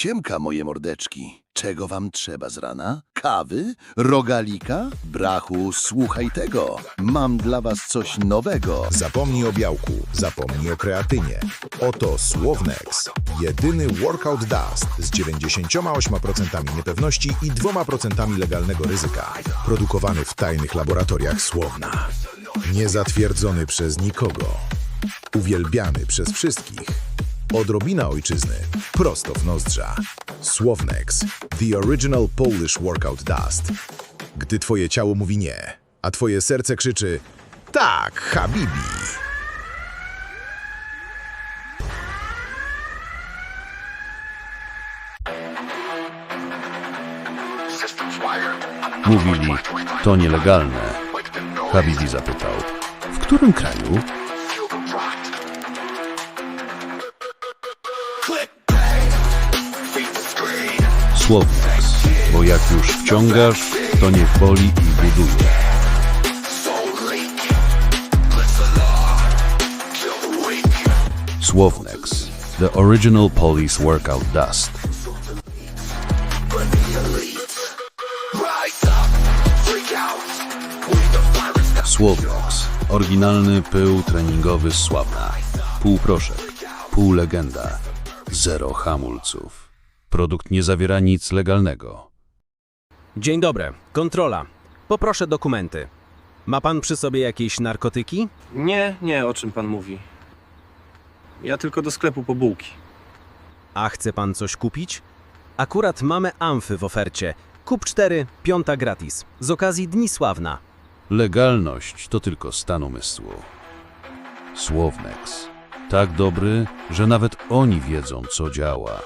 Ciemka, moje mordeczki. Czego wam trzeba z rana? Kawy? Rogalika? Brachu, słuchaj tego. Mam dla was coś nowego. Zapomnij o białku, zapomnij o kreatynie. Oto Słownex. Jedyny workout dust z 98% niepewności i 2% legalnego ryzyka. Produkowany w tajnych laboratoriach Słowna. Niezatwierdzony przez nikogo. Uwielbiany przez wszystkich. Odrobina ojczyzny, prosto w nozdrza. Słownex, the original Polish workout dust. Gdy twoje ciało mówi nie, a twoje serce krzyczy tak, Habibi. Mówili, to nielegalne. Habibi zapytał, w którym kraju? Słownex, bo jak już wciągasz, to niech boli i buduje. Słownex, the original police workout dust. Słownex, oryginalny pył treningowy z Sławna. Pół proszek, pół legenda, zero hamulców. Produkt nie zawiera nic legalnego. Dzień dobry, kontrola. Poproszę dokumenty. Ma pan przy sobie jakieś narkotyki? Nie, nie, o czym pan mówi. Ja tylko do sklepu po bułki. A chce pan coś kupić? Akurat mamy amfy w ofercie. Kup 4, piąta gratis. Z okazji Dni Sławna. Legalność to tylko stan umysłu. Słownex, tak dobry, że nawet oni wiedzą, co działa.